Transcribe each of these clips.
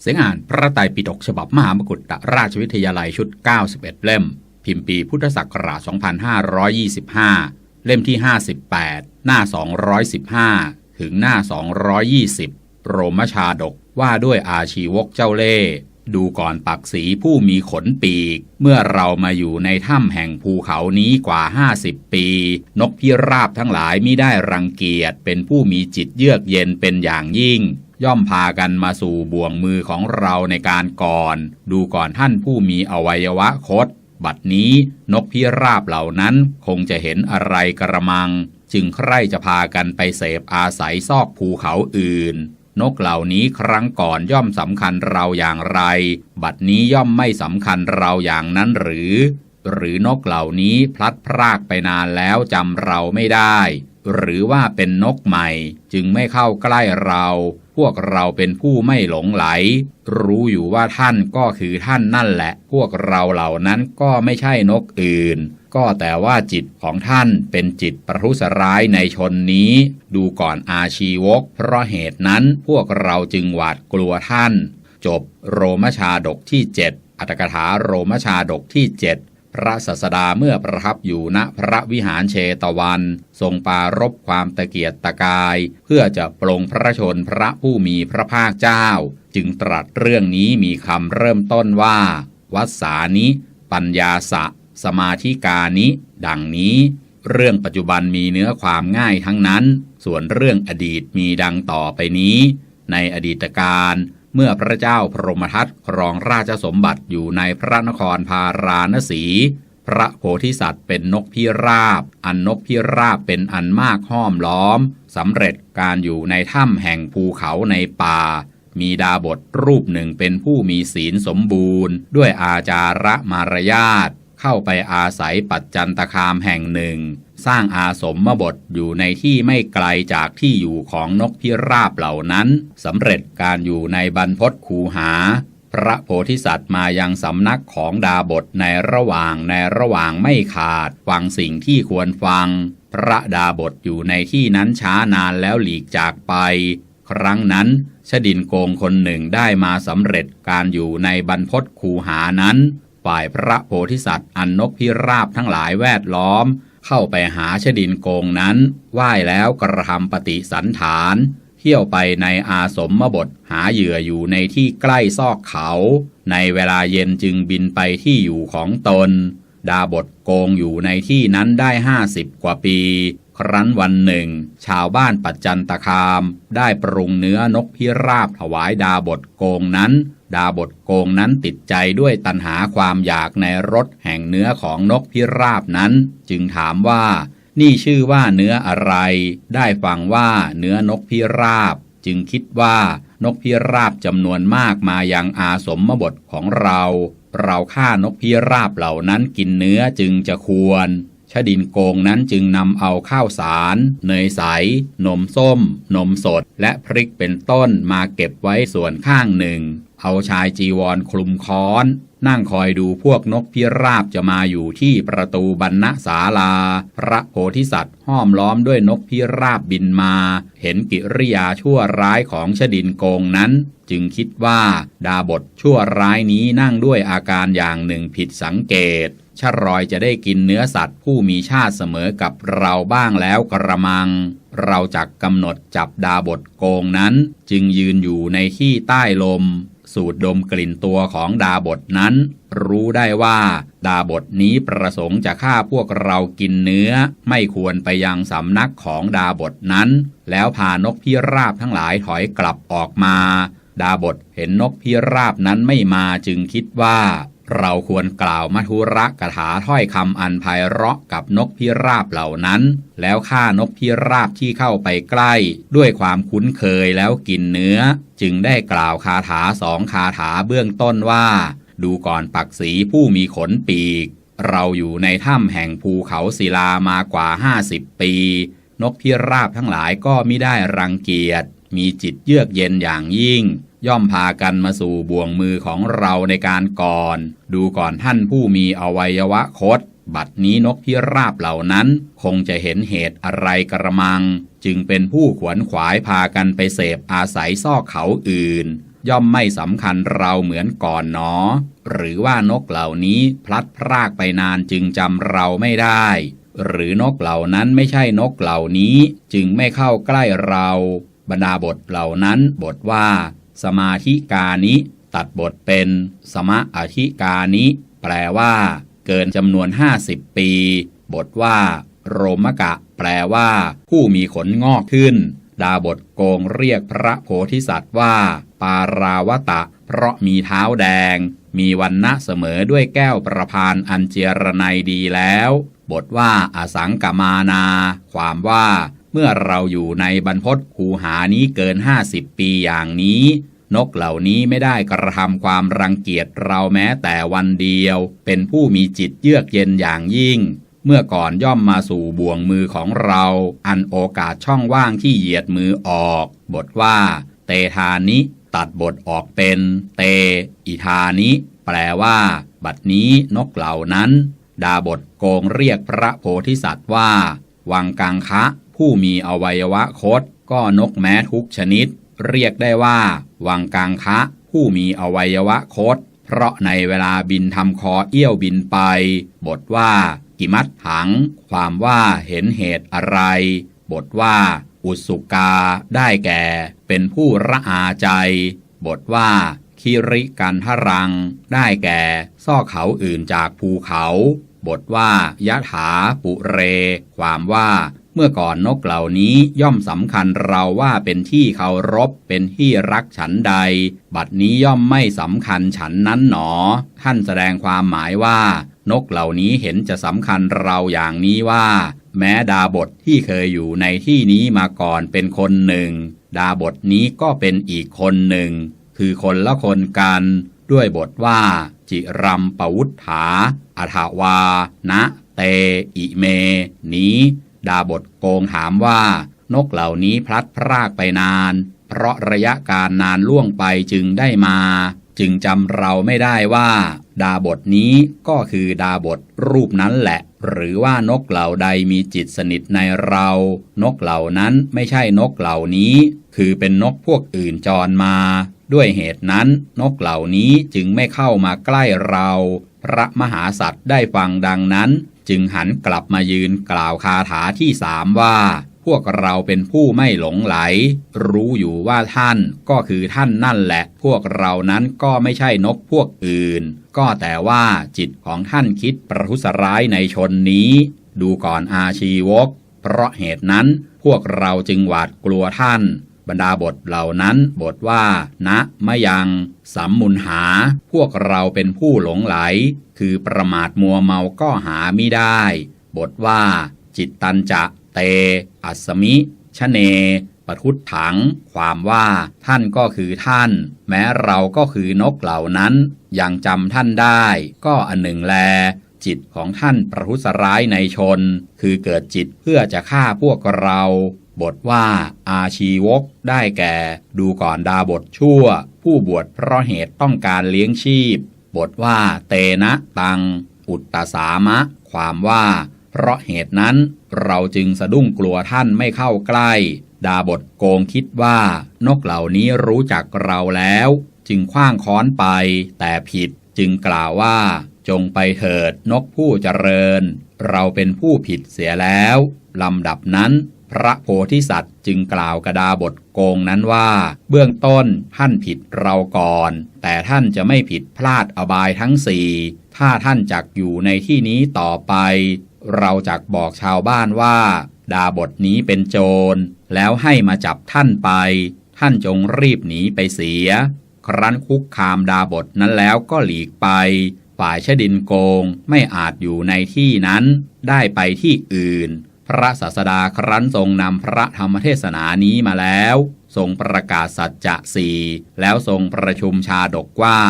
เสียงอ่านพระไตรปิฎกฉบับมหามกุฏราชวิทยาลัยชุด 91 เล่ม พิมพ์ปีพุทธศักราช 2525 เล่มที่ 58 หน้า 215 ถึงหน้า 220 โรมชาดกว่าด้วยอาชีวกเจ้าเล่ดูก่อนปักสีผู้มีขนปีก เมื่อเรามาอยู่ในถ้ำแห่งภูเขานี้กว่า50ปี นกพิราบทั้งหลายมิได้รังเกียจเป็นผู้มีจิตเยือกเย็นเป็นอย่างยิ่ง ย่อมพากันมาสู่บ่วงมือของเราในการก่อน ดูก่อนท่านผู้มีอวัยวะคดบัดนี้นกพิราบเหล่านั้นคงจะเห็นอะไรกระมัง จึงใคร่จะพากันไปเสพอาศัยซอกภูเขาอื่น นกเหล่านี้ครั้งก่อนย่อมสำคัญเราอย่างไร บัดนี้ย่อมไม่สำคัญเราอย่างนั้นหรือ หรือนกเหล่านี้พลัดพรากไปนานแล้วจำเราไม่ได้ หรือว่าเป็นนกใหม่จึงไม่เข้าใกล้เรา พวกเราเป็นผู้ไม่หลงไหล รู้อยู่ว่าท่านก็คือท่านนั่นแหละ พวกเราเหล่านั้นก็ไม่ใช่นกอื่น ก็แต่ว่าจิตของท่านเป็นจิตประทุษร้ายในชนนี้ ดูก่อนอาชีวก เพราะเหตุนั้นพวกเราจึงหวาดกลัวท่าน จบโรมชาดกที่ 7อัตถกถาโรมชาดกที่ 7 พระสัสดาเมื่อประทับอยู่ณพระวิหารเชตวัน ทรงปารบความตะเกียกตะกาย เพื่อจะปรงพระชนพระผู้มีพระภาคเจ้า จึงตรัสเรื่องนี้มีคำเริ่มต้นว่า วัสสานิ ปัญญาสะ สมาธิกานิ ดังนี้ เรื่องปัจจุบันมีเนื้อความง่ายทั้งนั้น ส่วนเรื่องอดีตมีดังต่อไปนี้ ในอดีตการ เมื่อพระเจ้าพรหมทัตครองราชสมบัติอยู่ในพระนครพาราณสี พระโพธิสัตว์เป็นนกพิราบ อันนกพิราบเป็นอันมากห้อมล้อมสำเร็จการอยู่ในถ้ำแห่งภูเขาในป่า มีดาบทรูปหนึ่งเป็นผู้มีศีลสมบูรณ์ ด้วยอาจาระมารยาทเข้าไปอาศัยปัจจันตคามแห่งหนึ่ง สร้างอาสมมบทอยู่ในที่ไม่ไกลจากที่อยู่ของนกพิราบเหล่านั้นสำเร็จการอยู่ในบรรพตคูหา พระโพธิสัตว์มายังสำนักของดาบทในระหว่างในระหว่างไม่ขาด ฟังสิ่งที่ควรฟัง พระดาบทอยู่ในที่นั้นช้านานแล้วหลีกจากไป ครั้งนั้นชดินโกงคนหนึ่งได้มาสำเร็จการอยู่ในบรรพตคูหานั้น ฝ่ายพระโพธิสัตว์อันนกพิราบทั้งหลายแวดล้อม เข้าไปหาชดินโกงนั้นไหว้แล้วกระทำปฏิสันฐาน เที่ยวไปในอาสมมบทหาเหยื่ออยู่ในที่ใกล้ซอกเขา ในเวลาเย็นจึงบินไปที่อยู่ของตน ดาบทโกงอยู่ในที่นั้นได้ห้าสิบกว่าปี ครั้นวันหนึ่ง ชาวบ้านปัจจันตคาม ได้ปรุงเนื้อนกพิราบถวายดาบทโกงนั้น ดาบทโกงนั้นติดใจด้วยตัณหาความอยากในรสแห่งเนื้อของนกพิราบนั้น จึงถามว่า นี่ชื่อว่าเนื้ออะไร ได้ฟังว่าเนื้อนกพิราบ จึงคิดว่านกพิราบจำนวนมากมายังอาสมมบทของเรา เราฆ่านกพิราบเหล่านั้นกินเนื้อจึงจะควร ชดินโกงนั้นจึงนำเอาข้าวสาร เนยใส นมส้ม นมสด และพริกเป็นต้นมาเก็บไว้ส่วนข้างหนึ่ง เอาชายจีวรคลุมค้อน นั่งคอยดูพวกนกพิราบจะมาอยู่ที่ประตูบรรณศาลา พระโพธิสัตว์ห้อมล้อมด้วยนกพิราบบินมา เห็นกิริยาชั่วร้ายของชดินโกงนั้น จึงคิดว่าดาบทชั่วร้ายนี้นั่งด้วยอาการอย่างหนึ่งผิดสังเกต ชะรอยจะได้กินเนื้อสัตว์ผู้มีชาติเสมอกับเราบ้างแล้วกระมัง เราจักกำหนดจับดาบทโกงนั้น จึงยืนอยู่ในที่ใต้ลม สูดดมกลิ่นตัวของดาบทนั้น รู้ได้ว่าดาบทนี้ประสงค์จะฆ่าพวกเรากินเนื้อ ไม่ควรไปยังสำนักของดาบทนั้น แล้วพานกพิราบทั้งหลายถอยกลับออกมา ดาบทเห็นนกพิราบนั้นไม่มาจึงคิดว่า เราควรกล่าวมัทุระกถาถ้อยคำอันไพเราะกับนกพิราบเหล่านั้น แล้วฆ่านกพิราบที่เข้าไปใกล้ ด้วยความคุ้นเคยแล้วกินเนื้อ จึงได้กล่าวคาถาสองคาถาเบื้องต้นว่า ดูก่อนปักษีผู้มีขนปีก เราอยู่ในถ้ำแห่งภูเขาศิลามากว่าห้าสิบปี นกพิราบทั้งหลายก็มิได้รังเกียจมีจิตเยือกเย็นอย่างยิ่ง ย่อมพากันมาสู่บ่วงมือของเราในการก่อน ดูก่อนท่านผู้มีอวัยวะคดบัดนี้นกพิราบเหล่านั้น คงจะเห็นเหตุอะไรกระมัง จึงเป็นผู้ขวนขวายพากันไปเสพอาศัยซอกเขาอื่น ย่อมไม่สำคัญเราเหมือนก่อนหนอ หรือว่านกเหล่านี้พลัดพรากไปนานจึงจำเราไม่ได้ หรือนกเหล่านั้นไม่ใช่นกเหล่านี้ จึงไม่เข้าใกล้เรา บรรดาบทเหล่านั้นบทว่า สมาธิกานิตัดบทเป็นสมะอธิกานิแปลว่า เกินจำนวน 50 ปี บทว่า โรมกะ แปลว่า ผู้มีขนงอกขึ้น ดาบทโกงเรียกพระโพธิสัตว์ว่า ปาราวตะ เพราะมีเท้าแดง มีวันณะเสมอด้วยแก้วประพานอันเจรไนดีแล้ว บทว่าอสังกมานา ความว่า เมื่อเราอยู่ในบรรพตคูหานี้เกิน 50 ปีอย่างนี้ นกเหล่านี้ไม่ได้กระทำความรังเกียจเราแม้แต่วันเดียว เป็นผู้มีจิตเยือกเย็นอย่างยิ่ง เมื่อก่อนย่อมมาสู่บ่วงมือของเรา อันโอกาสช่องว่างที่เหยียดมือออก บทว่า เตทานิ ตัดบทออกเป็น เต อิทานิ แปลว่า บัดนี้นกเหล่านั้น ดาบทโกงเรียกพระโพธิสัตว์ว่า วังกังคะ ผู้มีอวัยวะคดก็นกแม้ทุกชนิด เรียกได้ว่า วังกังคะ ผู้มีอวัยวะคดเพราะในเวลาบินทำคอเอี้ยวบินไป บทว่า กิมัดถัง ความว่าเห็นเหตุอะไร บทว่า อุสุกา ได้แก่ เป็นผู้ระอาใจ บทว่าคิริกันทรัง ได้แก่ซ่อเขาอื่นจากภูเขา บทว่ายะถาปุเร ความว่า เมื่อก่อนนกเหล่านี้ย่อมสำคัญเราว่าเป็นที่เคารพเป็นที่รักฉันใด บัดนี้ย่อมไม่สำคัญฉันนั้นหนอ ท่านแสดงความหมายว่า นกเหล่านี้เห็นจะสำคัญเราอย่างนี้ว่า แม้ดาบทที่เคยอยู่ในที่นี้มาก่อนเป็นคนหนึ่ง ดาบทนี้ก็เป็นอีกคนหนึ่ง คือคนละคนกัน ด้วยบทว่า จิรัมปวุฒถาอัฐาวา นะ เต อิเม นี้ ดาบทโกงถามว่า นกเหล่านี้พลัดพรากไปนาน เพราะระยะการนานล่วงไปจึงได้มา จึงจำเราไม่ได้ว่า ดาบทนี้ก็คือดาบทรูปนั้นแหละ หรือว่านกเหล่าใดมีจิตสนิทในเรา นกเหล่านั้นไม่ใช่นกเหล่านี้ คือเป็นนกพวกอื่นจรมา ด้วยเหตุนั้นนกเหล่านี้จึงไม่เข้ามาใกล้เรา พระมหาสัตว์ได้ฟังดังนั้น จึงหันกลับมายืนกล่าวคาถาที่สามว่า พวกเราเป็นผู้ไม่หลงไหล รู้อยู่ว่าท่านก็คือท่านนั่นแหละ พวกเรานั้นก็ไม่ใช่นกพวกอื่น ก็แต่ว่าจิตของท่านคิดประทุษร้ายในชนนี้ ดูก่อนอาชีวก เพราะเหตุนั้นพวกเราจึงหวาดกลัวท่าน บรรดาบทเหล่านั้นบทว่านะมะยัง สัมมุนหา พวกเราเป็นผู้หลงไหล คือประมาทมัวเมาก็หาไม่ได้ บทว่า จิตตันจะเต อัสมิชเนปทุตถัง ความว่าท่านก็คือท่าน แม้เราก็คือนกเหล่านั้นยังจำท่านได้ ก็อันหนึ่งแล จิตของท่านประทุษร้ายในชน คือเกิดจิตเพื่อจะฆ่าพวกเรา บทว่าอาชีวกได้แก่ ดูก่อนดาบทชั่ว ผู้บวชเพราะเหตุต้องการเลี้ยงชีพ บทว่าเตนะตัง อุตตสามะ ความว่า เพราะเหตุนั้นเราจึงสะดุ้งกลัวท่านไม่เข้าใกล้ ดาบทโกงคิดว่า นกเหล่านี้รู้จักเราแล้ว จึงคว้างค้อนไปแต่ผิดจึงกล่าวว่า จงไปเถิดนกผู้เจริญ เราเป็นผู้ผิดเสียแล้วลำดับนั้น พระโพธิสัตว์จึงกล่าวกระดาบทโกงนั้นว่า เบื้องต้นท่านผิดเราก่อน แต่ท่านจะไม่ผิดพลาดอบายทั้งสี่ถ้าท่านจักอยู่ในที่นี้ต่อไป เราจักบอกชาวบ้านว่า ดาบทนี้เป็นโจร แล้วให้มาจับท่านไป ท่านจงรีบหนีไปเสีย ครั้นคุกคามดาบทนั้นแล้วก็หลีกไป ฝ่ายชดินโกงไม่อาจอยู่ในที่นั้น ได้ไปที่อื่น พระศาสดาครั้นทรงนำพระธรรมเทศนานี้มาแล้ว ทรงประกาศสัจจะสี่แล้วทรงประชุมชาดกว่า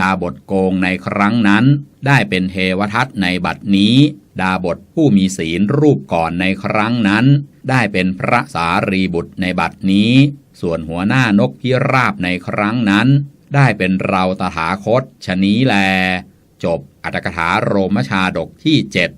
ดาบทโกงในครั้งนั้น ได้เป็นเทวทัตในบัดนี้ ดาบทผู้มีศีลรูปก่อนในครั้งนั้น ได้เป็นพระสารีบุตรในบัดนี้ ส่วนหัวหน้านกพิราบในครั้งนั้น ได้เป็นเราตถาคตชนี้แล จบอัตถกถาโรมชาดกที่เจ็ด